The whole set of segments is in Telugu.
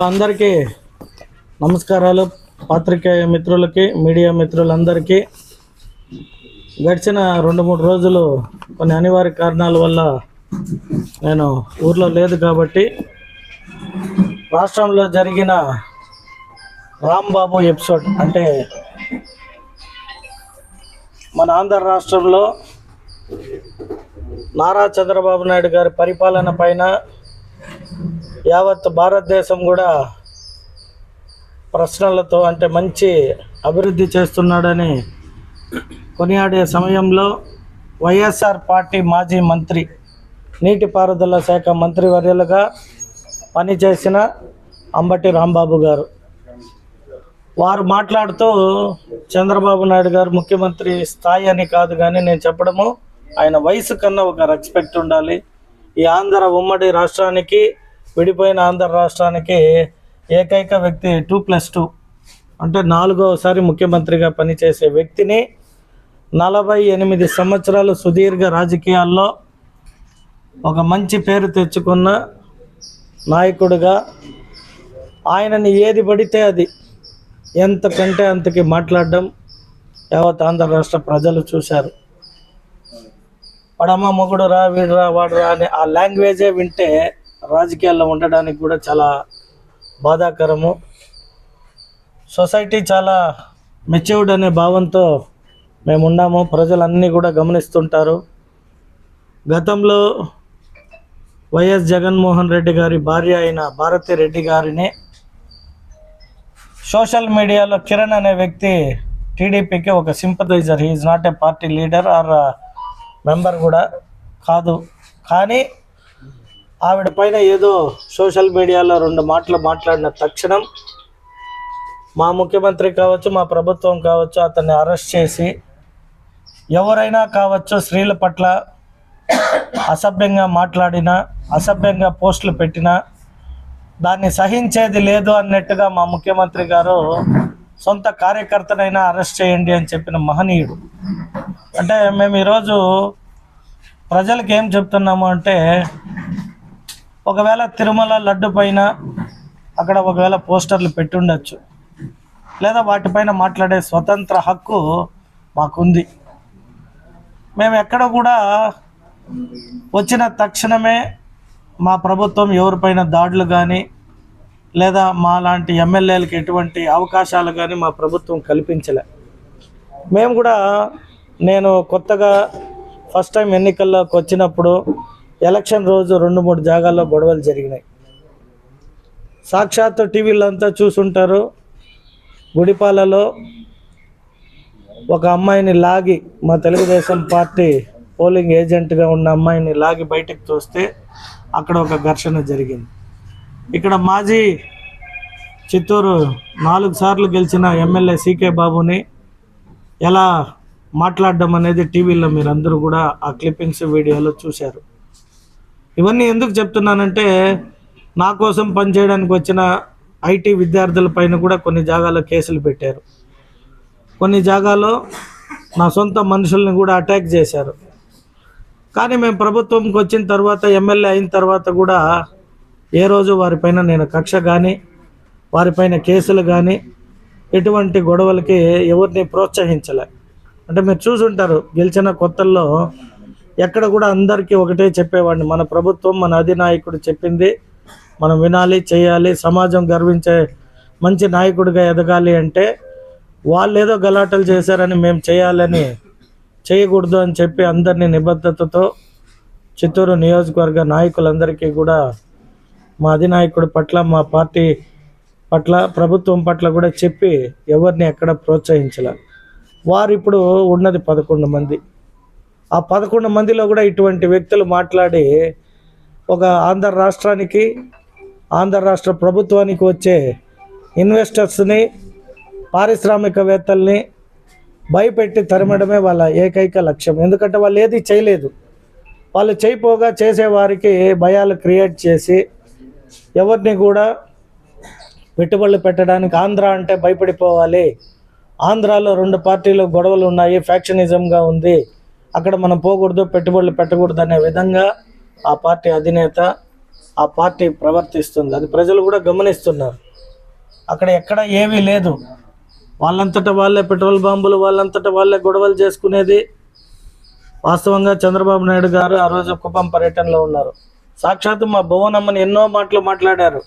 అందరికీ నమస్కారాలు. పాత్రికేయ మిత్రులకి మీడియా మిత్రులందరికీ. గడిచిన రెండు మూడు రోజులు కొన్ని అనివార్య కారణాల వల్ల నేను ఊర్లో లేదు కాబట్టి రాష్ట్రంలో జరిగిన రాంబాబు ఎపిసోడ్ అంటే మన ఆంధ్ర రాష్ట్రంలో నారా చంద్రబాబు నాయుడు గారి పరిపాలన పైన యావత్ భారతదేశం కూడా ప్రశ్నలతో అంటే మంచి అభివృద్ధి చేస్తున్నాడని కొనియాడే సమయంలో వైఎస్ఆర్ పార్టీ మాజీ మంత్రి నీటిపారుదల శాఖ మంత్రివర్యులుగా పనిచేసిన అంబటి రాంబాబు గారు. వారు మాట్లాడుతూ చంద్రబాబు నాయుడు గారు ముఖ్యమంత్రి స్థాయి అని కాదు కానీ నేను చెప్పడము ఆయన వయసు కన్నా ఒక రెస్పెక్ట్ ఉండాలి. ఈ ఆంధ్ర ఉమ్మడి రాష్ట్రానికి విడిపోయిన ఆంధ్ర రాష్ట్రానికి ఏకైక వ్యక్తి టూ ప్లస్ టూ అంటే నాలుగోసారి ముఖ్యమంత్రిగా పనిచేసే వ్యక్తిని నలభై ఎనిమిది సంవత్సరాలు సుదీర్ఘ రాజకీయాల్లో ఒక మంచి పేరు తెచ్చుకున్న నాయకుడిగా ఆయనని ఏది పడితే అది ఎంతకంటే అంతకి మాట్లాడడం యావత్ ఆంధ్ర రాష్ట్ర ప్రజలు చూశారు. వాడమ్మ మొగుడు రా వీడు రా వాడు రా అని ఆ లాంగ్వేజే వింటే రాజకీయాల్లో ఉండడానికి కూడా చాలా బాధాకరము. సొసైటీ చాలా మెచ్యూర్డ్ అనే భావంతో మేము ఉన్నాము. ప్రజలన్నీ కూడా గమనిస్తుంటారు. గతంలో వైఎస్ జగన్మోహన్ రెడ్డి గారి భార్య అయిన భారతి రెడ్డి గారిని సోషల్ మీడియాలో కిరణ్ అనే వ్యక్తి టీడీపీకి ఒక sympathiser. He is not a party leader or member కూడా కాదు. కానీ ఆవిడ పైన ఏదో సోషల్ మీడియాలో రెండు మాటలు మాట్లాడిన తక్షణం మా ముఖ్యమంత్రి కావచ్చు మా ప్రభుత్వం కావచ్చు అతన్ని అరెస్ట్ చేసి ఎవరైనా కావచ్చు స్త్రీల పట్ల అసభ్యంగా మాట్లాడినా అసభ్యంగా పోస్టులు పెట్టినా దాన్ని సహించేది లేదు అన్నట్టుగా మా ముఖ్యమంత్రి గారు సొంత కార్యకర్తనైనా అరెస్ట్ చేయండి అని చెప్పిన మహనీయుడు. అంటే మేము ఈరోజు ప్రజలకు ఏం చెప్తున్నాము అంటే ఒకవేళ తిరుమల లడ్డు పైన అక్కడ ఒకవేళ పోస్టర్లు పెట్టుండొచ్చు. లేదా వాటిపైన మాట్లాడే స్వతంత్ర హక్కు మాకుంది. మేము ఎక్కడ కూడా వచ్చిన తక్షణమే మా ప్రభుత్వం ఎవరిపైన దాడులు కానీ లేదా మా లాంటి ఎమ్మెల్యేలకు ఎటువంటి అవకాశాలు కానీ మా ప్రభుత్వం కల్పించలే. మేము కూడా నేను కొత్తగా ఫస్ట్ టైం ఎన్నికల్లోకి వచ్చినప్పుడు ఎలక్షన్ రోజు రెండు మూడు జాగాల్లో గొడవలు జరిగినాయి. సాక్షాత్తు టీవీలో అంతా చూసుంటారు. గుడిపాలలో ఒక అమ్మాయిని లాగి మా తెలుగుదేశం పార్టీ పోలింగ్ ఏజెంట్గా ఉన్న అమ్మాయిని లాగి బయటకు తోస్తే అక్కడ ఒక ఘర్షణ జరిగింది. ఇక్కడ మాజీ చిత్తూరు నాలుగు సార్లు గెలిచిన ఎమ్మెల్యే సీకే బాబుని ఎలా మాట్లాడడం అనేది టీవీలో మీరు అందరూ కూడా ఆ క్లిప్పింగ్స్ వీడియోలో చూశారు. ఇవన్నీ ఎందుకు చెప్తున్నానంటే నా కోసం పనిచేయడానికి వచ్చిన ఐటీ విద్యార్థుల పైన కూడా కొన్ని జాగాల్లో కేసులు పెట్టారు. కొన్ని జాగాల్లో నా సొంత మనుషుల్ని కూడా అటాక్ చేశారు. కానీ మేము ప్రభుత్వంకి వచ్చిన తర్వాత ఎమ్మెల్యే అయిన తర్వాత కూడా ఏ రోజు వారిపైన నేను కక్ష కానీ వారిపైన కేసులు కానీ ఎటువంటి గొడవలకి ఎవరిని ప్రోత్సహించలే. అంటే మీరు చూసుంటారు గెలిచిన కొత్తల్లో ఎక్కడ కూడా అందరికీ ఒకటే చెప్పేవాడిని. మన ప్రభుత్వం మన అధినాయకుడు చెప్పింది మనం వినాలి చేయాలి సమాజం గర్వించే మంచి నాయకుడిగా ఎదగాలి అంటే వాళ్ళు ఏదో గలాటలు చేశారని మేము చేయాలని చేయకూడదు అని చెప్పి అందరినీ నిబద్ధతతో చిత్తూరు నియోజకవర్గ నాయకులందరికీ కూడా మా అధినాయకుడి పట్ల మా పార్టీ పట్ల ప్రభుత్వం పట్ల కూడా చెప్పి ఎవరిని ఎక్కడ ప్రోత్సహించలే. వారు ఇప్పుడు ఉన్నది పదకొండు మంది. ఆ పదకొండు మందిలో కూడా ఇటువంటి వ్యక్తులు మాట్లాడి ఒక ఆంధ్ర రాష్ట్రానికి ఆంధ్ర రాష్ట్ర ప్రభుత్వానికి వచ్చే ఇన్వెస్టర్స్ని పారిశ్రామికవేత్తల్ని భయపెట్టి తరిమడమే వాళ్ళ ఏకైక లక్ష్యం. ఎందుకంటే వాళ్ళు ఏది చేయలేదు. వాళ్ళు చేయిపోగా చేసేవారికి భయాలు క్రియేట్ చేసి ఎవరిని కూడా పెట్టుబడులు పెట్టడానికి ఆంధ్ర అంటే భయపడిపోవాలి. ఆంధ్రాలో రెండు పార్టీలు గొడవలు ఉన్నాయి ఫ్యాక్షనిజంగా ఉంది. అక్కడ మనం పోకూడదు పెట్టుబడులు పెట్టకూడదు అనే విధంగా ఆ పార్టీ అధినేత ఆ పార్టీ ప్రవర్తిస్తుంది. అది ప్రజలు కూడా గమనిస్తున్నారు. అక్కడ ఎక్కడ ఏమీ లేదు. వాళ్ళంతటా వాళ్ళే పెట్రోల్ బాంబులు వాళ్ళంతటా వాళ్ళే గొడవలు చేసుకునేది వాస్తవంగా చంద్రబాబు నాయుడు గారు ఆ రోజు కుప్పం పర్యటనలో ఉన్నారు. సాక్షాత్తు మా భువనమ్మని ఎన్నో మాటలు మాట్లాడారు.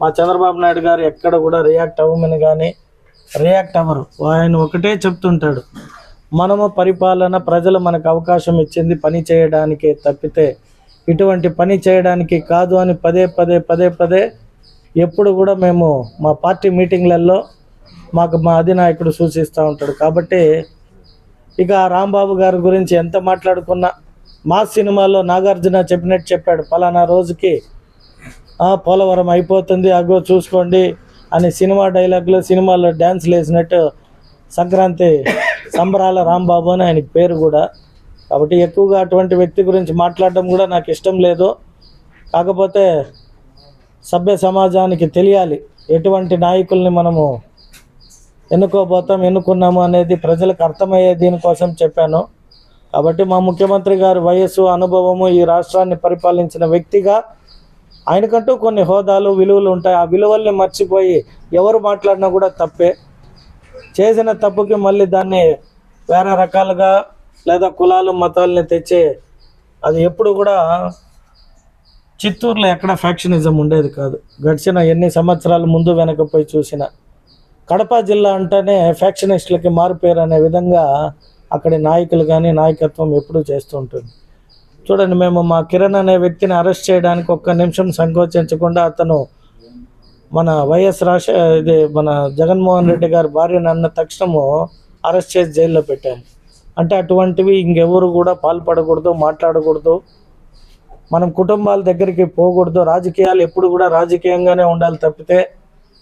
మా చంద్రబాబు నాయుడు గారు ఎక్కడ కూడా రియాక్ట్ అవ్వమని కానీ రియాక్ట్ అవ్వరు. ఆయన ఒకటే చెప్తుంటాడు. మనము పరిపాలన ప్రజలు మనకు అవకాశం ఇచ్చింది పని చేయడానికి తప్పితే ఇటువంటి పని చేయడానికి కాదు అని పదే పదే పదే పదే ఎప్పుడు కూడా మేము మా పార్టీ మీటింగ్లలో మాకు మా అధినాయకుడు సూచిస్తూ ఉంటాడు. కాబట్టి ఇక రాంబాబు గారి గురించి ఎంత మాట్లాడుకున్నా మా సినిమాలో నాగార్జున చెప్పినట్టు చెప్పాడు పలానా రోజుకి పోలవరం అయిపోతుంది అగో చూసుకోండి అని సినిమా డైలాగ్లో సినిమాలో డ్యాన్స్లు వేసినట్టు సంక్రాంతి సంబరాల రాంబాబు అని ఆయనకి పేరు కూడా. కాబట్టి ఎక్కువగా అటువంటి వ్యక్తి గురించి మాట్లాడడం కూడా నాకు ఇష్టం లేదు. కాకపోతే సభ్య సమాజానికి తెలియాలి ఎటువంటి నాయకుల్ని మనము ఎన్నుకోబోతాం ఎన్నుకున్నాము అనేది ప్రజలకు అర్థమయ్యే దీనికోసం చెప్పాను. కాబట్టి మా ముఖ్యమంత్రి గారి వయస్సు అనుభవము ఈ రాష్ట్రాన్ని పరిపాలించిన వ్యక్తిగా ఆయనకంటూ కొన్ని హోదాలు విలువలు ఉంటాయి. ఆ విలువల్ని మర్చిపోయి ఎవరు మాట్లాడినా కూడా తప్పే. చేసిన తప్పుకి మళ్ళీ దాన్ని వేరే రకాలుగా లేదా కులాలు మతాలని తెచ్చే అది ఎప్పుడు కూడా చిత్తూరులో ఎక్కడ ఫ్యాక్షనిజం ఉండేది కాదు. గడిచిన ఎన్ని సంవత్సరాల ముందు వెనకపోయి చూసిన. కడప జిల్లా అంటేనే ఫ్యాక్షనిస్టులకి మారిపోయారు అనే విధంగా అక్కడి నాయకులు కానీ నాయకత్వం ఎప్పుడూ చేస్తూ ఉంటుంది. చూడండి మేము మా కిరణ్ అనే వ్యక్తిని అరెస్ట్ చేయడానికి ఒక్క నిమిషం సంకోచించకుండా అతను మన వైఎస్ రాజ ఇది మన జగన్మోహన్ రెడ్డి గారి భార్యను అన్న తక్షణము అరెస్ట్ చేసి జైల్లో పెట్టాము. అంటే అటువంటివి ఇంకెవరు కూడా పాల్పడకూడదు మాట్లాడకూడదు. మనం కుటుంబాల దగ్గరికి పోకూడదు. రాజకీయాలు ఎప్పుడు కూడా రాజకీయంగానే ఉండాలి తప్పితే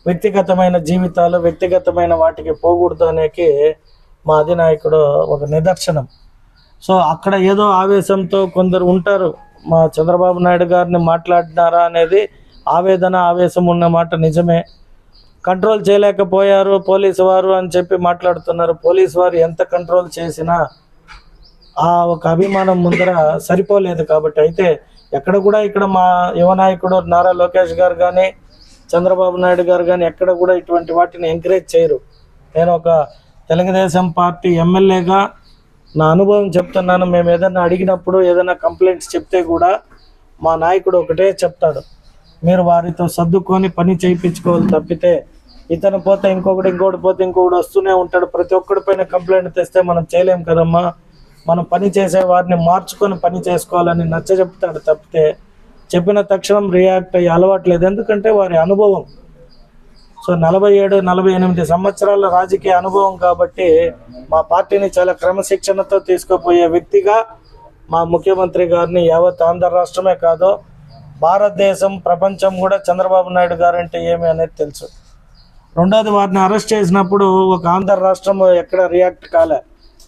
వ్యక్తిగతమైన జీవితాలు వ్యక్తిగతమైన వాటికి పోకూడదు అనేకి మా అధినాయకుడు ఒక నిదర్శనం. సో అక్కడ ఏదో ఆవేశంతో కొందరు ఉంటారు. మా చంద్రబాబు నాయుడు గారిని మాట్లాడినారా అనేది ఆవేదన ఆవేశం ఉన్న మాట నిజమే. కంట్రోల్ చేయలేకపోయారు పోలీసు వారు అని చెప్పి మాట్లాడుతున్నారు. పోలీసు వారు ఎంత కంట్రోల్ చేసినా ఆ ఒక అభిమానం ముందర సరిపోలేదు కాబట్టి అయితే ఎక్కడ కూడా ఇక్కడ మా యువ నాయకుడు నారా లోకేష్ గారు కానీ చంద్రబాబు నాయుడు గారు కానీ ఎక్కడ కూడా ఇటువంటి వాటిని ఎంకరేజ్ చేయరు. నేను ఒక తెలుగుదేశం పార్టీ ఎమ్మెల్యేగా నా అనుభవం చెప్తున్నాను. మేము ఏదైనా అడిగినప్పుడు ఏదైనా కంప్లైంట్స్ చెప్తే కూడా మా నాయకుడు ఒకటే చెప్తాడు. మీరు వారితో సర్దుకొని పని చేయించుకోవాలి తప్పితే ఇతను పోతే ఇంకొకటి ఇంకొకటి పోతే ఇంకొకటి వస్తూనే ఉంటాడు. ప్రతి ఒక్కడి పైన కంప్లైంట్ తెస్తే మనం చేయలేం కదమ్మా. మనం పని చేసే వారిని మార్చుకొని పని చేసుకోవాలని నచ్చ చెప్తాడు తప్పితే చెప్పిన తక్షణం రియాక్ట్ అయ్యి అలవాట్లేదు ఎందుకంటే వారి అనుభవం. సో నలభై ఏడు నలభై ఎనిమిది సంవత్సరాల రాజకీయ అనుభవం కాబట్టి మా పార్టీని చాలా క్రమశిక్షణతో తీసుకుపోయే వ్యక్తిగా మా ముఖ్యమంత్రి గారిని యావత్ ఆంధ్ర రాష్ట్రమే కాదు భారతదేశం ప్రపంచం కూడా చంద్రబాబు నాయుడు గారు అంటే ఏమి అనేది తెలుసు. రెండోది వారిని అరెస్ట్ చేసినప్పుడు ఒక ఆంధ్ర రాష్ట్రం ఎక్కడ రియాక్ట్ కాలే.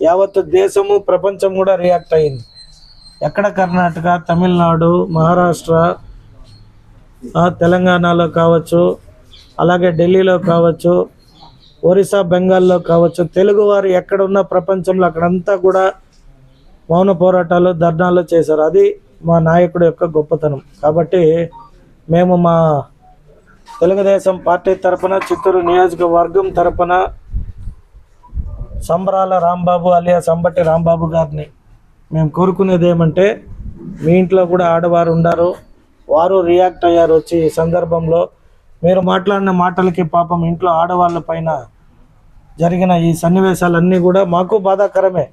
యావత్ దేశము ప్రపంచం కూడా రియాక్ట్ అయింది. ఎక్కడ కర్ణాటక తమిళనాడు మహారాష్ట్ర తెలంగాణలో కావచ్చు అలాగే ఢిల్లీలో కావచ్చు ఒరిస్సా బెంగాల్లో కావచ్చు తెలుగువారు ఎక్కడున్న ప్రపంచంలో అక్కడంతా కూడా మౌన పోరాటాలు ధర్నాలు చేశారు. అది మా నాయకుడు యొక్క గొప్పతనం. కాబట్టి మేము మా తెలుగుదేశం పార్టీ తరపున చిత్తూరు నియోజకవర్గం తరపున సంబరాల రాంబాబు అలియా సంబట్టి రాంబాబు గారిని మేము కోరుకునేది ఏమంటే మీ ఇంట్లో కూడా ఆడవారు ఉండారు. వారు రియాక్ట్ అయ్యారు వచ్చి ఈ సందర్భంలో. మీరు మాట్లాడిన మాటలకి పాపం ఇంట్లో ఆడవాళ్ళ పైన జరిగిన ఈ సన్నివేశాలన్నీ కూడా మాకు బాధాకరమే.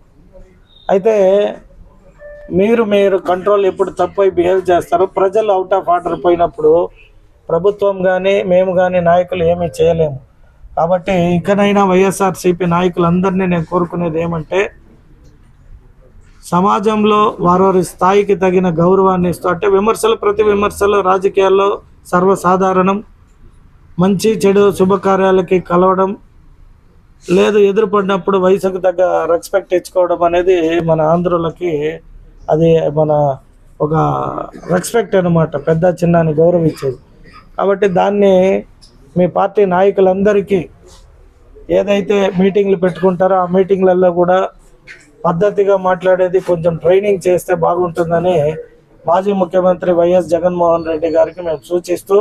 అయితే మీరు మీరు కంట్రోల్ ఎప్పుడు తప్పై బిహేవ్ చేస్తారో ప్రజలు అవుట్ ఆఫ్ ఆర్డర్ పోయినప్పుడు ప్రభుత్వం కానీ మేము కానీ నాయకులు ఏమీ చేయలేము. కాబట్టి ఇకనైనా వైఎస్ఆర్సీపీ నాయకులందరినీ నేను కోరుకునేది ఏమంటే సమాజంలో వారి స్థాయికి తగిన గౌరవాన్ని ఇస్తూ అంటే విమర్శలు ప్రతి విమర్శలు రాజకీయాల్లో సర్వసాధారణం. మంచి చెడు శుభకార్యాలకి కలవడం లేదు ఎదురుపడినప్పుడు వయసుకు తగ్గ రెస్పెక్ట్ ఇచ్చుకోవడం అనేది మన ఆంధ్రులకి అది మన ఒక రెస్పెక్ట్ అనమాట పెద్ద చిన్నాన్ని గౌరవించేది. కాబట్టి దాన్ని మీ పార్టీ నాయకులందరికీ ఏదైతే మీటింగ్లు పెట్టుకుంటారో ఆ మీటింగ్లలో కూడా పద్ధతిగా మాట్లాడేది కొంచెం ట్రైనింగ్ చేస్తే బాగుంటుందని మాజీ ముఖ్యమంత్రి వైఎస్ జగన్మోహన్ రెడ్డి గారికి మేము సూచిస్తూ